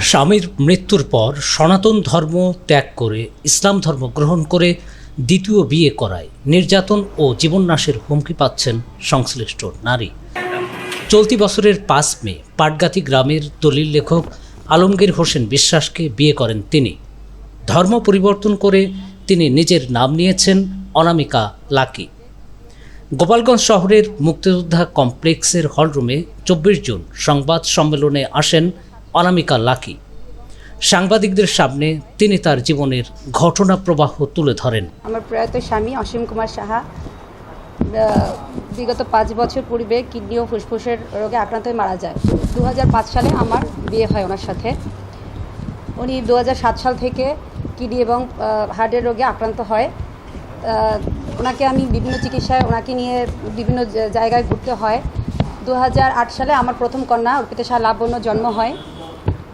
স্বামীর মৃত্যুর পর সনাতন ধর্ম ত্যাগ করে, ইসলাম ধর্ম গ্রহণ করে দ্বিতীয় বিয়ে করায়। নির্যাতন ও জীবননাশের হুমকি পাচ্ছেন সংশ্লিষ্ট নারী। চলতি বছরের পাঁচ মে পাটগাতি গ্রামের দলিল লেখক আলমগীর হোসেন বিশ্বাসকে বিয়ে করেন তিনি। ধর্ম পরিবর্তন করে তিনি নিজের নাম নিয়েছেন অনামিকা লাকি। গোপালগঞ্জ শহরের মুক্তিযোদ্ধা কমপ্লেক্সের হলরুমে চব্বিশ জুন সংবাদ সম্মেলনে আসেন অনামিকা লাকি। সাংবাদিকদের সামনে তিনি তার জীবনের ঘটনা প্রবাহ তুলে ধরেন। আমার প্রয়াত স্বামী অসীম কুমার সাহা বিগত পাঁচ বছর পূর্বে কিডনি ও ফুসফুসের রোগে আক্রান্ত হয়ে মারা যায়। দু হাজার পাঁচ সালে আমার বিয়ে হয় ওনার সাথে। উনি দু হাজার সাত সাল থেকে কিডনি এবং হার্টের রোগে আক্রান্ত হয়। ওনাকে আমি বিভিন্ন চিকিৎসায়, ওনাকে নিয়ে বিভিন্ন জায়গায় ঘুরতে হয়। দু হাজার আট সালে আমার প্রথম কন্যা অর্পিতা শাহ লাবণ্য জন্ম হয়।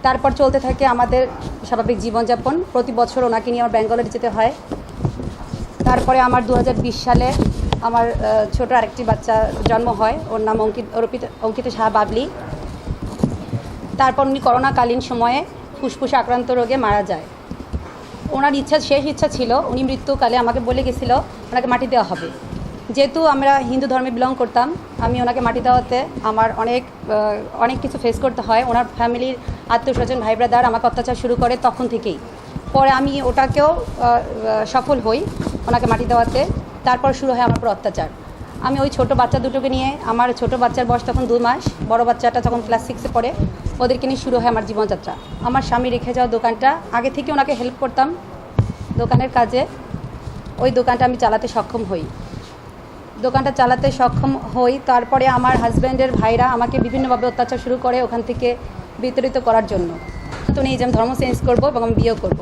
তারপর চলতে থাকে আমাদের স্বাভাবিক জীবনযাপন। প্রতি বছর ওনাকে নিয়ে আমার ব্যাঙ্গালোরে যেতে হয়। তারপরে আমার দু হাজার বিশ সালে আমার ছোট আরেকটি বাচ্চা জন্ম হয়। ওর নাম অঙ্কিত, অর্পিত, অঙ্কিত শাহ বাবলি। তারপর উনি করোনাকালীন সময়ে ফুসফুসে আক্রান্ত রোগে মারা যায়। ওনার ইচ্ছা, শেষ ইচ্ছা ছিল, উনি মৃত্যুকালে আমাকে বলে গেছিল, ওনাকে মাটি দেওয়া হবে। যেহেতু আমরা হিন্দু ধর্মে বিলং করতাম, আমি ওনাকে মাটি দেওয়াতে আমার অনেক অনেক কিছু ফেস করতে হয়। ওনার ফ্যামিলির আত্মীয় স্বজন ভাই ব্রাদার আমাকে অত্যাচার শুরু করে তখন থেকেই। পরে আমি ওটাকেও সফল হই ওনাকে মাটি দেওয়াতে। তারপর শুরু হয় আমার উপর অত্যাচার। আমি ওই ছোট বাচ্চা দুটোকে নিয়ে, আমার ছোট বাচ্চার বয়স তখন দু মাস, বড় বাচ্চাটা যখন ক্লাস সিক্সে পড়ে, ওদেরকে নিয়ে শুরু হয় আমার জীবনযাত্রা। আমার স্বামী রেখে যাওয়া দোকানটা, আগে থেকে ওনাকে হেল্প করতাম দোকানের কাজে। ওই দোকানটা আমি চালাতে সক্ষম হই। দোকানটা চালাতে সক্ষম হই। তারপরে আমার হাজব্যান্ডের ভাইরা আমাকে বিভিন্নভাবে অত্যাচার শুরু করে ওখান থেকে বিতরিত করার জন্য। তো আমি ধর্ম চেঞ্জ করব এবং আমি বিয়েও করব।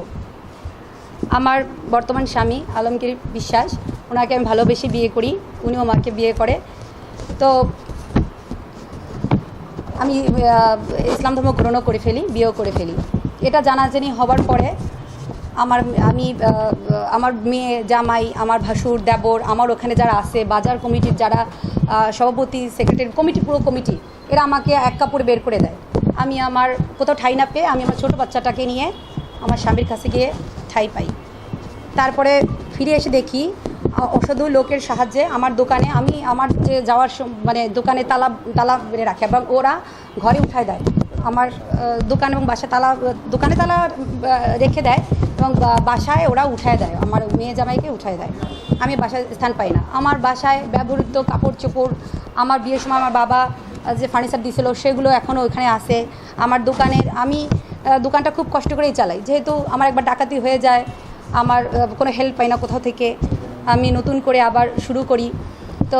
আমার বর্তমান স্বামী আলমগীর বিশ্বাস, ওনাকে আমি ভালোবেসে বিয়ে করি, উনিও আমাকে বিয়ে করে। তো আমি ইসলাম ধর্ম গ্রহণও করে ফেলি, বিয়েও করে ফেলি। এটা জানাজানি হবার পরে আমার, আমি আমার মেয়ে, জামাই, আমার ভাসুর, দেবর, আমার ওখানে যারা আছে, বাজার কমিটির যারা সভাপতি, সেক্রেটারি, কমিটি, পুরো কমিটি, এরা আমাকে এক কাপড়ে বের করে দেয়। আমি আমার কোথাও ঠাই না পেয়ে আমি আমার ছোটো বাচ্চাটাকে নিয়ে আমার স্বামীর কাছে গিয়ে ঠাই পাই। তারপরে ফিরে এসে দেখি অসাধু লোকের সাহায্যে আমার দোকানে আমি আমার যে যাওয়ার মানে দোকানে তালা তালা মেরে রাখে এবং ওরা ঘরে উঠায় দেয়। আমার দোকান এবং বাসা তালা, দোকানে তালা রেখে দেয়। এবং বাসায় ওরা উঠায় দেয়। আমার মেয়ে জামাইকে উঠায় দেয়। আমি বাসায় স্থান পাই না। আমার বাসায় ব্যবহৃত কাপড় চোপড়, আমার বিয়ের সময় আমার বাবা যে ফার্নিচার দিয়েছিল সেগুলো এখনও ওইখানে আছে। আমার দোকানের, আমি দোকানটা খুব কষ্ট করেই চালাই। যেহেতু আমার একবার ডাকাতি হয়ে যায়, আমার কোনো হেল্প পাই না কোথাও থেকে। আমি নতুন করে আবার শুরু করি। তো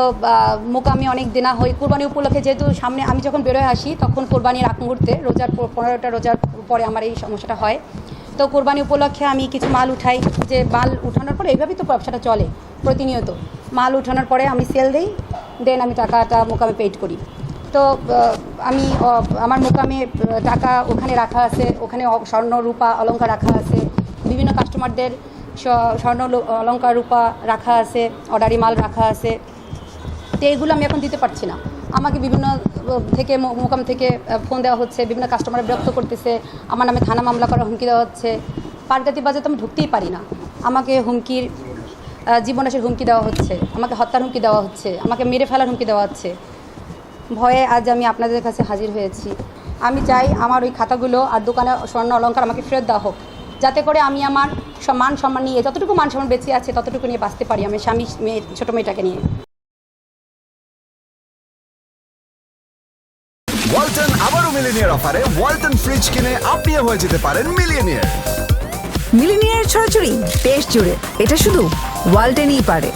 মোকামে অনেক দেনা হয়। কোরবানি উপলক্ষে যেহেতু সামনে আমি যখন বেরোয় আসি, তখন কোরবানির আগ মুহূর্তে, রোজার পনেরোটা রোজার পরে আমার এই সমস্যাটা হয়। তো কোরবানি উপলক্ষে আমি কিছু মাল উঠাই, যে মাল উঠানোর পরে এইভাবেই তো ব্যবসাটা চলে প্রতিনিয়ত। মাল উঠানোর পরে আমি সেল দিই দেন আমি টাকাটা মোকামে পেইড করি। তো আমি আমার মোকামে টাকা ওখানে রাখা আছে, ওখানে স্বর্ণ, রূপা, অলংকার রাখা আছে, বিভিন্ন কাস্টমারদের স্বর্ণ অলংকার, রূপা রাখা আছে অর্ডারি মাল রাখা আছে। তো এইগুলো আমি এখন দিতে পারছি না। আমাকে বিভিন্ন থেকে মোকাম থেকে ফোন দেওয়া হচ্ছে, বিভিন্ন কাস্টমার বিরক্ত করতেছে, আমার নামে থানা মামলা করার হুমকি দেওয়া হচ্ছে। পাটগাতি বাজার তো আমি ঢুকতেই পারি না। আমাকে হুমকির জীবনাশের হুমকি দেওয়া হচ্ছে, আমাকে হত্যার হুমকি দেওয়া হচ্ছে, আমাকে মেরে ফেলার হুমকি দেওয়া হচ্ছে। ভয়ে আজ আমি আপনাদের কাছে হাজির হয়েছি। আমি চাই আমার ওই খাতাগুলো আর দোকানে স্বর্ণ অলঙ্কার আমাকে ফেরত দেওয়া হোক, যাতে করে আমি আমার সব মান সম্মান নিয়ে, যতটুকু মান সম্মান বেঁচে আছে, ততটুকু নিয়ে বাঁচতে পারি, আমি স্বামী, মেয়ে, ছোটো মেয়েটাকে নিয়ে। ওয়ালটন আবারও মিলিনিয়ার অফারে ওয়ালটন ফ্রিজ কিনে আপনিও হয়ে যেতে পারেন মিলিয়নিয়ার মিলিনিয়ার ছড়াছড়ি দেশ জুড়ে। এটা শুধু ওয়ালটেনই পারে।